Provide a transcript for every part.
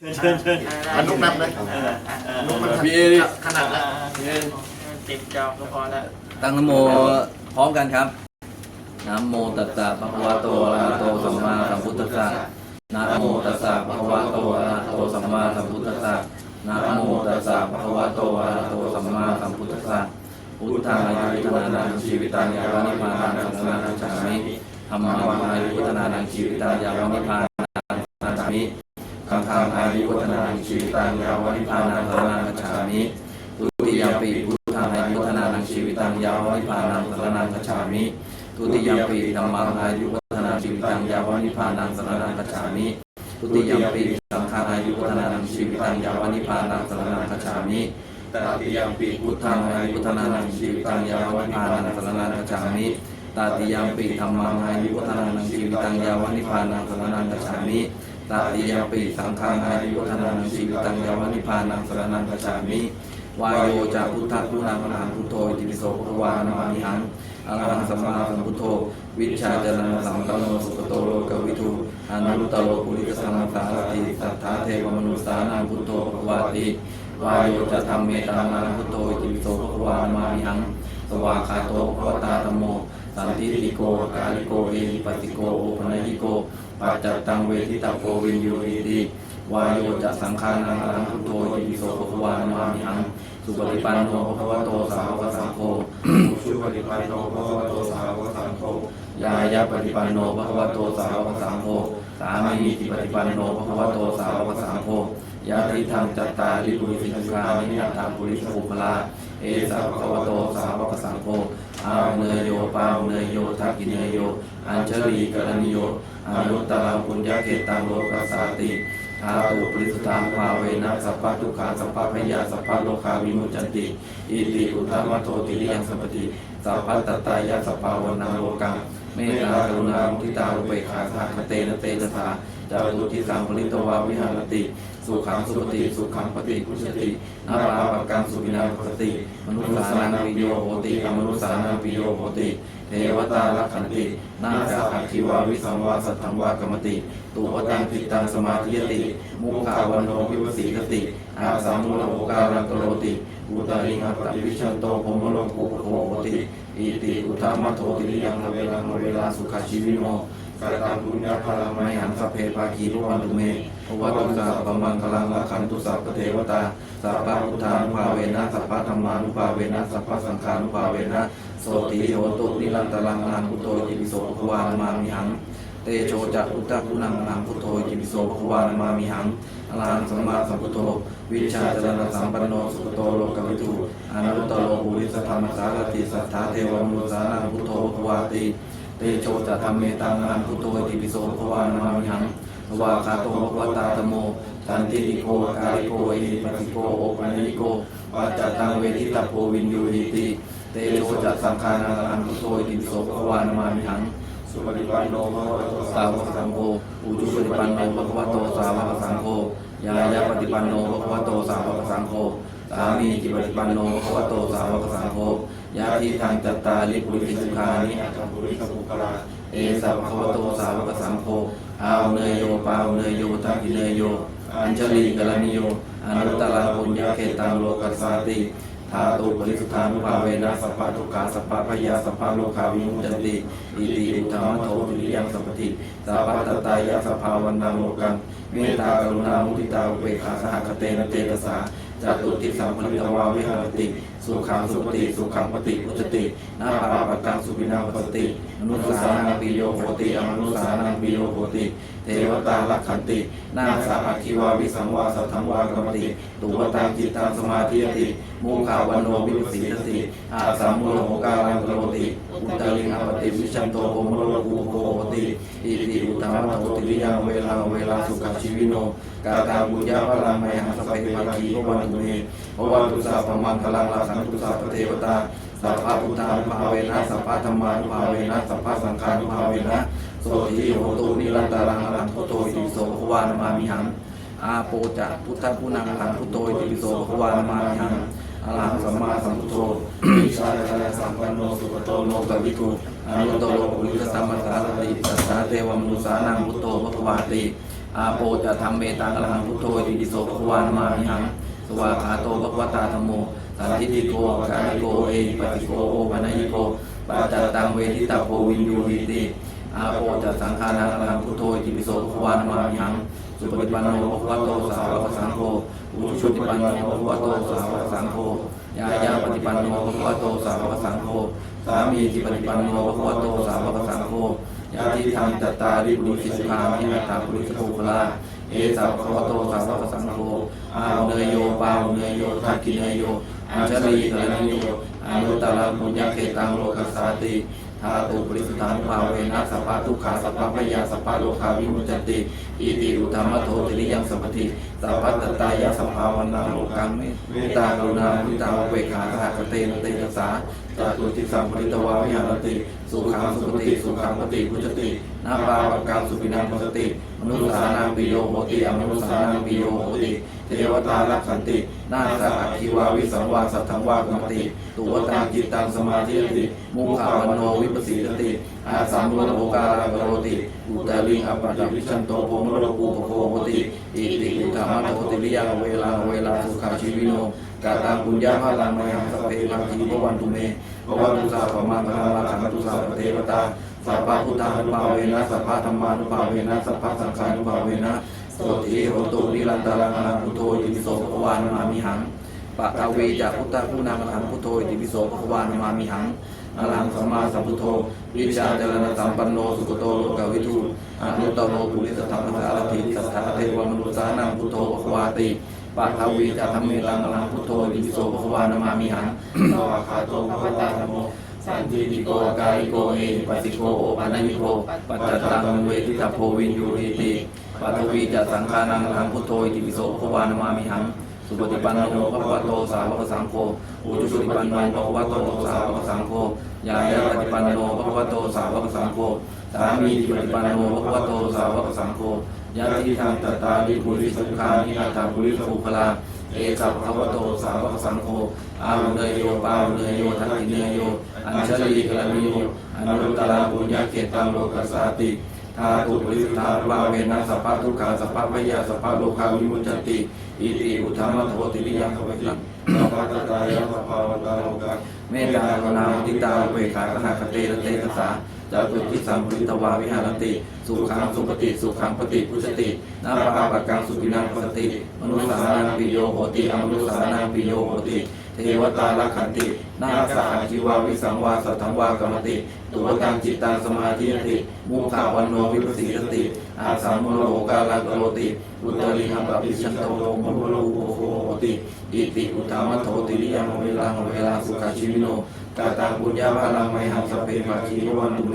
เชิญเชิญเชิญมันลุกนับไหมเออเออลุกมันพี่เอดิขนาดนั้นติดจอบก็พอแล้วตั้งนโมพร้อมกันครับนะโมตัสสะภะคะวะโตอะระหะโตสัมมาสัมพุทธัสสะนะโมตัสสะภะคะวะโตอะระหะโตสัมมาสัมพุทธัสสะนะโมตัสสะภะคะวะโตอะระหะโตสัมมาสัมพุทธัสสะพุทธังอายุวัฒนานังชีวิตังยาวานิพพานังสังฆังกัจฉามิธรรมังอายุวัฒนานังชีวิตังยาวานิพพานังสังฆังกัจฉามิ สังฆังอายุวัฒนาชีวิตังยาวนิพานังสังฆังกัจฉามิทุติยปีพุทธังอายุวัฒนาชีวิตังยาวนิพานังสระนังกัจฉามิทุติยปีธัมมังอายุวัฒนาชีวิตังยาวนิพานังสระนังกัจฉามิทุติยปีสังฆังอายุวัฒนาชีวิตังยาวนิพานังสระนังกัจฉามิตติยมปีพุทธังอายุวัฒนาชีวิตังยาวนิพานังสระนังกัจฉามิตติยมปีธัมมังอายุวัฒนาชีวิตังยาวนิพานังสระนังกัจฉามิ ตาติยมปีสังฆังอายุวัฒนานังชีวิตังยาวนิพานังสรนังกัจามิวายโยจากพุทธะพุทธังอรหังพุทโธอิติปิโสภควานามามิหังอรหังสัมมาสัมพุทโธ วิชาจรณสัมปันโนสุขโตโลกวิทูอนุตตโลปุริกสัมมาสารติสัทธาเทวมนุสานังพุทโธภควาติวายโยจะธรรมเมตังอรหังพุทโธอิติปิโสภควานามามิหัง สวากาโตภควตาธรรมโม สันติติโกกาลิโกเอหิปัสสิโกโอปนยิโกปัจจตังเวทิตาโกวินยูหิติวายโยจะสังฆานังอรังพุโธอิติปิโสภควานามามิหังสุปฏิปันโนภควโตสาวกสังโฆสุปฏิปันโนภคะวโตสาวกสังโฆยายาปฏิปันโนภควโตสาวกสังโฆสามีติปฏิปันโนภควโตสาวกสังโฆยาติธรรมจัตตาริปุริสิกขานิยตาปุริสภุปลาเอสาวกโตสาวกสังโฆ อาเนยโยปาเนยโยทักขิเนยโย อัญชลีกรณิโยอนุตตรังปุญญเกตังโลกัสสาติทาตุปริสุทธาภาเวนะสัพพะทุกขาสัพพะพยาสัพพะโลกาวิมุจจันติอิติอุตตมะโตติริยังสัพพติสัพพะตตายะสัพพวนาโลกังเมตตากรุณามุทิตาอุเบกขาสหคเตนะเตนะสาจารุทิสังปริตวาวิหารติ สุขังสุปฏิสุขังปฏิกุชตินาปาปกังสุวินาปติมนุษสานังปิโยโหติอมนุษสานังปิโยโหติเทวตาลักขันตินาคาอัคิวาวิสังวาสัทธังวากรรมติตุวตังจิตังสมาธิยติ มุขาวันโนวิวสีกติ อาสัมมุลโภการังกโรติอุตาริหัตถวิชันโตโพมโลกุโหติอิติอุทามัโทติริยังละเวลาเวลาสุขชีวิโนกรตังปุญญาภาลามัยหังสพเพปาคีรุวันตุเมภวตุสาปมังคลังละขันตุสัพพเทวตาสัพพะพุทธานุภาเวนะสัพพะธรรมานุภาเวนะสัพพะสังฆานุภาเวนะโสติโหตุนิรันตรังนันพุทโธอิติปิโสภควานมามิหัง เตโชจักพุทธพุนังนังพุทโธอิติปิโสภควานมามิหัง อรหังสัมมาสัมพุทโธวิชาจรณสัมปันโนสุขโตโลกวิทูอนุตตโลปุริสธรรมสารติสัทธาเทวมุสานังพุทโธภวาติเตโชจะธรรมเมตังอรหังพุทโธติปิโสภวานามามิหังวาคาโตภควตาธโมสันติติโกกาลิโกอิปัสิโกโอปัญญิโกปัจจตังเวทิตาโพวินยูหิติ เตโชจะสังฆานังอรหังพุทโธติปิโสภวานามามิหัง สุปฏิปันโนภะวะโตสาวกสังโฆอุจุปฏิปันโนภะวะโตสาวกสังโฆยายาปฏิปันโนภะวะโตสาวกสังโฆสามีจิปฏิปันโนภะวะโตสาวกสังโฆยาทิทางจัตตาลิปุริสิกขานิอาจารย์ปุริสภุกลาเอสาวะคะวโตสาวกสังโฆอาเนยโยปาวเนยโยทักิเนยโยอัญชลีกรณิโยอนุตตรังปุญญาเขตังโลกัสสาติ ทาตุปริสุทธานุภาเวนะสัพพะทุกขาสัพพะพยาสัพพะโลกาวิมุจจติอิติอุตมะโทติริยังสัพพติสัพพะตตายะสัพพาวันนาโมกังเมตตากรุณามุทิตาอุเบกขาสหคเตนะเตตสาจตุติสัมปริตวาวิหารติ สุขังสุปฏิสุขังปฏิพุทตินาปาปกังสุวินาปติมนุสานังปิโยโหติอมนุสานังปิโยโหติเทวตาลักขันตินาสาอัคคิวาวิสังวาสัทธังวากรรมติตุวตังจิตตังสมาธิยติมุขาวันโนวิปสีติอาสัมมุลโหการังกโรติอุตริงอปติวิชันโตโมโลกุโกโหติอิติอุตตมะโตติริยังเวลาเวลาสุขชีวิโน กาตาบุญญาพลังไมหังสเปปาคีพวันตุเมพวันตุสาพมังคลังลาสังตุสาพเทวตาสัพพะพุทธานุภาเวนะสัพพะธรรมานุภาเวนะสัพพะสังฆานุภาเวนะโสติโหตุนิรันตารังอรันโตโตอิโสภวานมามิหังอาโปจะพุทธพุนังอรันพุทโตอิโสภวานมามิหังอรหังสัมมาสัมพุทโธวิชาจารสัมปันโนสุขโตโตโลโลกกวิทูอนุตตโลกุลิสสัมมาสารติสัทธาเทวมนุสานังพุทโธภควาติ อาโปจะทำเมตังอรหังพุทโธอิติโสภควานมามิหัง สวากขาโตภควตาธรรมโมสันทิติโกกาลิโกเอปฏิโกโอปนัยโกปัจจตังเวทิตาโพวินยูหิติอาโปจะสังฆานังอรหังพุทโธอิติปิโสภควานมามิหัง สุปฏิปันโนภควโตสาวกสังโฆอุชุติปันโนภควโตสาวกสังโฆยายาปฏิปันโนภควโตสาวกสังโฆสามีจิปฏิปันโนภควโตสาวกสังโฆ ยาทิธรรมจัตตาริบุริสิกขามิอัตาปุริสโภคลาเอสาวกโตสาวกสังโฆอาเนยโยปาวเนยโยทักขิเนยโยอัญชลีกรณีโยอนุตตรปุญญเขตังโลกัสสาติทาตุปริสุทธังภาเวนะสัพพะทุกขาสัพพะพยาสัพพะโลกาวิมุจจติอิติอุธรรมโทติริยังสัพพติสัพพัตตายาสัพพาวันนาโลกังเมตตากรุณามุตาเบกขาสหกเตนเตยสา จตุติสัมปริตวาวิหารติสุขังสุปฏิสุขังปฏิพุจตินาปาปกังสุปินังปสติมนุสานังปิโยโหติอมนุสานังปิโยโหติเทวตาลักขันตินาสะคิวาวิสังวาสัทธังวากรรมติตุวตังจิตตังสมาธิยติมุขาวโนวิปสสิตติอาสัมโลโภการากโรติอุตลิงอปัตตวิชันโตโพมโลกูปโภโหติอิติอุตมะโตติริยังเวลาเวลาสุขาชีวิโน กาตังปุญญาภาลังมยังสพเปภาคีภวันตุเมภวันตุสาภมังคลังลาขันตุสาปเทวตาสัพพะพุทธานุภาเวนะสัพพะธรรมานุภาเวนะสัพพะสังฆานุภาเวนะโสติโหตุนิรันตารังอนังพุทโธอิติโสภควานมามิหังปะทาเวจากพุทธะผู้นามอรหังพุทโธอิติโสภควานมามิหังอรหังสัมมาสัมพุทโธวิชาจารณสัมปันโนสุขโตโลกวิทูอนุตตโรปุริสธรรมสารถิสัทธาเทวมนุษสานังพุทโธภควาติ ปะทาเวจากธรรมเมตังอรหังพุทโธอิติปิโสภควานามามิหังสวากขาโตภควตาธรรมโมสันติโกกาลิโกเอปัสสิโกโอปันญิโกปัจจตังเวทิตาโพวินยูหิติปัทวีจะสังฆานังอรหังพุทโธอิติปิโสภควานามามิหังสุปฏิปันโนภควโตสาวกสังโฆอุจุปฏิปันโนภควโตสาวกสังโฆยายาปฏิปันโนภควโตสาวกสังโฆ สามีปฏิปันโนภควโตสาวกสังโฆยะติธรรมตตาลิปุริสุขานิอัตตาปุริสุขลาเอสัพพวโตสาวกสังโฆอาวุเนยโยปาวุเนยโยทักขิเนยโย อัญชลีกลมิโยอนุตตาปุญญาเขตังโลกัสสติ ทาตุปริสุทธาภาเวนะสัพพะทุกขาสัพพะพยาสัพพะโลกาวิมุจจติอิติอุธรรมโทติริยังขวิลังสัพพะตตายาสัพพาวตาโลกังเมตตากรุณามุทิตาเบกขาขณะคเตระเตกสาจตุทิสัมพุริตวาวิหารติ สุขังสุปฏิสุขังปฏิพุชตินาปาปะกังสุปินังปสติมนุสสานังปิโยโหติอมนุสสานังปิโยโหติ เทวตาลักขันติ นาสาจิวาวิสังวาสัทธังวากรรมติ ตัวตังจิตตังสมาธิยติมุขาวันโนวิปัสสิตติ อาสัมโมโลกาลากโรติ อุตริหังปปิชันโตโลมโมโลโหโหติอิติอุตามะโทติริยังเวลาเวลาสุขาชิวิโนกาตังปุญญาภาลังไมหังสเพภาคีวันตุเม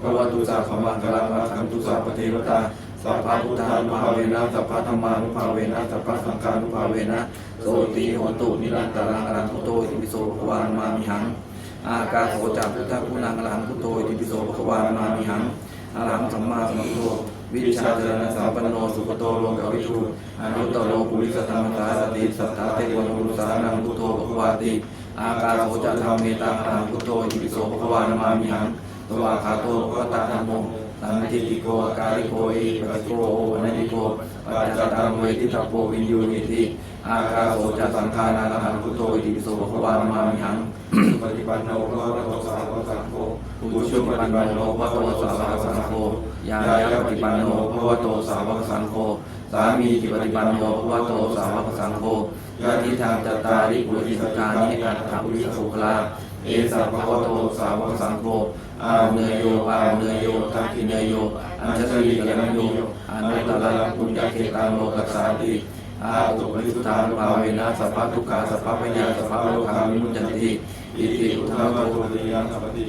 ภวตุสาขมังคลังอาคันตุสาปเทวตา สัพพะพุทธานุภาเวนะสัพพะธรรมานุภาเวนะสัพพะสังฆานุภาเวนะโสติโหตุนิรันตรังอรังพุโธอิติปิโสภควานมามิหัง อากาโสจากพุทธผู้นางอรังพุโธอิติปิโสภควานมามิหังอรังสัมมาสัมพุทโธวิชาจรณสัมปันโนสุขโตโลกวิทูอนุตตโรปุริสธรรมตาสติสัทธาเทวมนุสานังพุทโธภควาติ อากาโสจะธรรมเมตังอรหังพุทโธอิติปิโสภควานมามิหังตวาคาโตภควตาธรรมโม สัมทิติโกกาลิโกเอปัสโกโอนันิโกปัจจตังเวทิตาโพวินยูนิติอากาโสจะสังฆานาอรหังพุโธอิติโสภควานมามิหังปฏิปันโนภควโตสาวกสังโฆอุชุปฏิปันโนภะคะวะโตสาวกสังโฆยายาปฏิปันโนภะคะวะโตสาวกสังโฆสามีจิปฏิปันโนภะคะวะโตสาวกสังโฆ ยะทิทางจตาริปุริสกานิอัตถาปุริสุขลาเอสัพพะโตสาวกสังโฆอาเนยโยอาเนยโยทักขิเนยโยอัญชลีกัลโยอนุตตรปุญญเกตังโลกัสสาติอาตุปริสุทธานุภาเวนะสัพพะทุกขาสัพพะพยาสัพพะโลกาวิมุจจันติ อิติอุทารมมโตโทติยังสัพพติ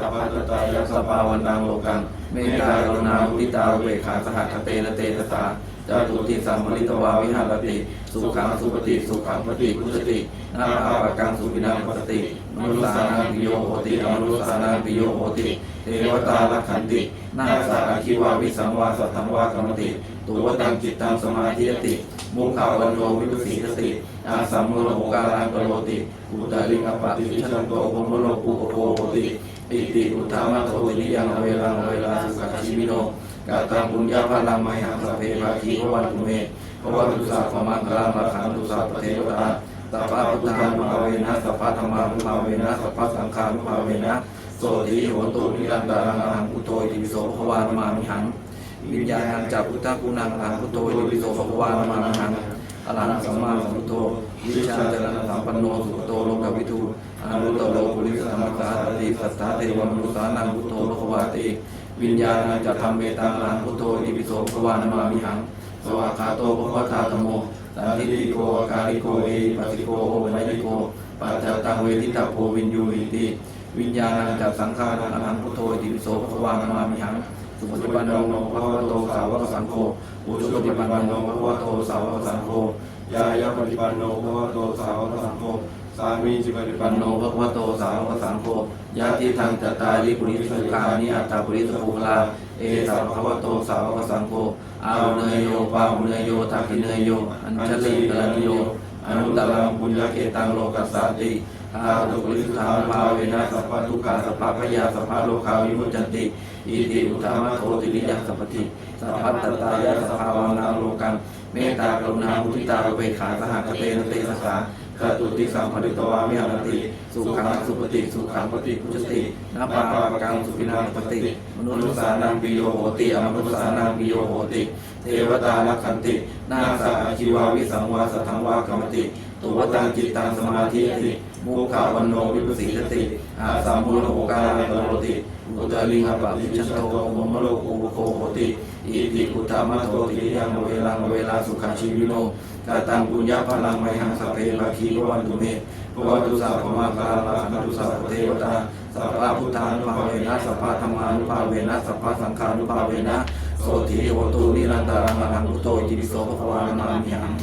สัพพะตตายาสปาวันตังโลกังเมตตากรุณามุทิตาเบกขาสหัคเตระเตตสาจาตุติสัมมริตวาวิหารติ สุขังสุปฏิสุขังปฏิพุชตินาภาปกังสุปินังปสติมนุสานังปิโยโหติอมนุสานังปิโยโหติเทวตาลักขันตินาสาคิวาวิสังวาสัทธังวากรรมติ ตัวตังจิตตังสมาธิติ มุขาวันโนวิปุสีติ อาสัมโมโลกาลังกโรติอุตริงปฏิวิชันโตโมโลกุโภโหติอิติอุทามะโทติริยังเวลังเวลาสุขชีวิโนกาตังปุญญาพลังไมหังสพเพภาคีพวันตุเมภวันตุสาขมังคลังราขังตุสาปเทวตาสัพพะพุทธานุภาเวนะสัพพะธรรมานุภาเวนะสัพพะสังฆานุภาเวนะโสติโหตุนิรันดารังอังพุโธอิติปิโสภวานมามิหัง วิญญาณังจากพุทธกุณังอังพุโธอิติปิโสภควานามามิหังอรหังสัมมาสัมพุทโธวิชาจรณะสัมปันโนสุโตโลกวิทูอนุตตโลปุริสธรรมสาติสัทธาเทวมนุสานังพุทโธภควาติวิญญาณังจากธรรมเมตังอหังพุทโธอิติปิโสภควานามามิหังสวากขาโตภควตาธรรมโมสันทิติโกการิโกเอปัสิโกโอไมยิโกปัจจตังเวทิตาโพวินยูอิติวิญญาณังจากสังขารังพุทโธอิติปิโสภควานามามิหัง สุปฏิปันโนภะคะวะโตสาวกสังโฆอุชุปฏิปันโนภะคะวะโตสาวกสังโฆยายาปฏิปันโนภะคะวะโตสาวกสังโฆสามีจิปฏิปันโนภะคะวะโตสาวกสังโฆยะติทังตตาลิปุริสุขานิอัตตาปุริสภูลาเอสัพพะวะโตสาวกสังโฆอาวเนยโยปาวเนยโยทักขิเนยโยอัญชลีกรณิโยอนุตตรังปุญญเกตังโลกัสสาติ อาตุปุริสุขาภาเวนะสัพพะทุกขาสัพพพยาสัพพโลกาวิมุจจันติ อิติอุตตมะโทติวิยัสสปติสัพพัตตายะสภาวานาโลกังเมตตากรุณามุทิตาเบกขาสหกเตนเตนะสาคาตุติสัมภริตวามิหันติสุขังสุปฏิสุขังปฏิพุจตินาปาปกังสุปินังปฏิมนุษสานังปิโยโหติอมนุษสานังปิโยโหติ เทวตานักขันติ นาสาอาชีวาวิสังวาสถังวากรรมติ ตุวตังจิตตังสมาธิติมุขาวันโนวิปัสสิทติอาสามุโลกาลโรติอุตลิงหปะวิชันโตมมโลกุโคโหติอิติกุตามะโทติยังเวลังเวลาสุขัชีวิโนกาตังปุญญาพลังไมหังสพเพภาคีพวันตุเมภวัตุสาพมาคาลาขันตุสาเทวตาสัพพะพุทธานุภาเวนะสัพพะธรรมานุภาเวนะสัพพะสังฆานุภาเวนะโสติโหตุนิรันตารังอหังพุโธอิติปิโสภควานามิหัง